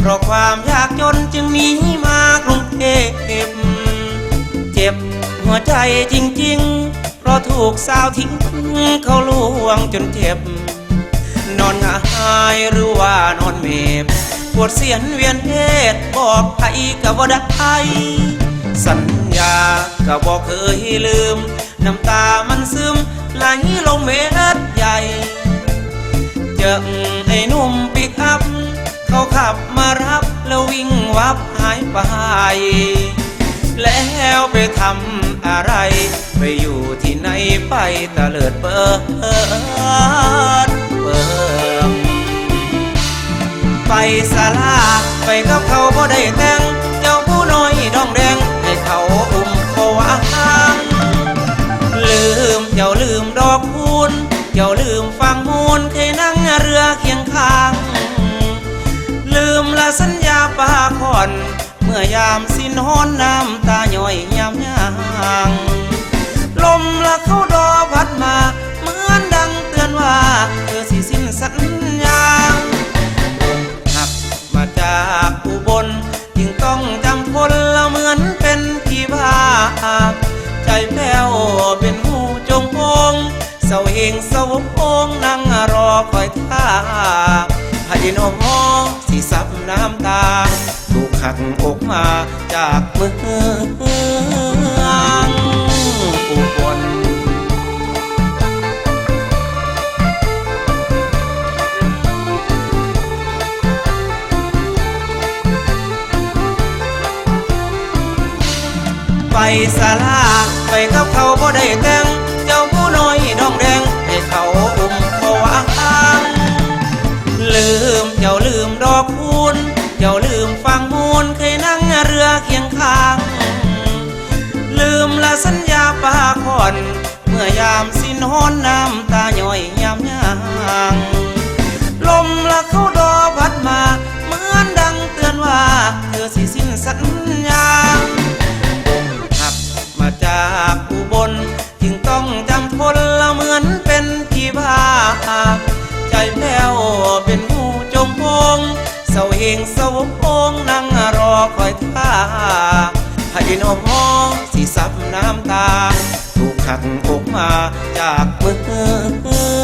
เพราะความยากจนจึงหนีมากรุงเทพเจ็บหัวใจจริง ๆ เพราะถูกสาวทิ้งเขาลวงจนเจ็บ นอนหงายหรือว่านอนเมบปวดเสียนเวียนเหตุบอกใครก็บ่ได้สัญญาก็บอกเคยลืม น้ำตามันซึมไหลลงเม็ดใหญ่เจอ ไอ้หนุ่มปิกอัพ เขาขับมารับแล้ววิ่งวับหายไป แล้วไปทำอะไร ไปอยู่ที่ไหนไปตะเลิดเปิดเปิมไปสาลาไปกับเขาบ่ได้แต่งเจ้าผู้น้อยดองแดงให้เขาอุ้มเขาวางลืมเจ้าลืมดอกคูณเจ้าลืมฟังมูล สัญญาปาคอน เมื่อยามสิ้นหอนน้ำตาย่อยยามย่างลมละเข้าดอพัดมา เหมือนดังเตือนว่า เธอสิสิ้นสัญญาหักมาจากอุบลจึงต้องจำคนละเหมือนเป็นพี่บ้าใจแป้วเป็นหูจงพงเสาเฮงเสาพงนั่งรอคอยท่าให้น้องสิซับน้ำตา ถูกอกมาจากเมืองอุบลไปสาลาไปกับเขาบ่ได้แต่งเจ้าผู้น้อยดองแดงให้เขาอุ้มเขาวางลืมเจ้าลืมดอกคูณเจ้าลืมฟังมูลเคยนั่ง เรือเคียงข้าง ลืมละสัญญาปาคอน เมื่อยามสิ้นหอนน้ำตาย่อยยามยางลมละเข้าดอพัดมา เหมือนดังเตือนว่าเธอสิสิ้นสัญญาหักมาจากอุบลจึงต้องจำทนละเหมือนเป็นพี่บ้าใจแผ้วเป็นหูจงพงเสาเฮงเสาพงนั่ง คอยท่าให้น้องสิซับน้ำตา ถูกขัดอกมาจากเมือง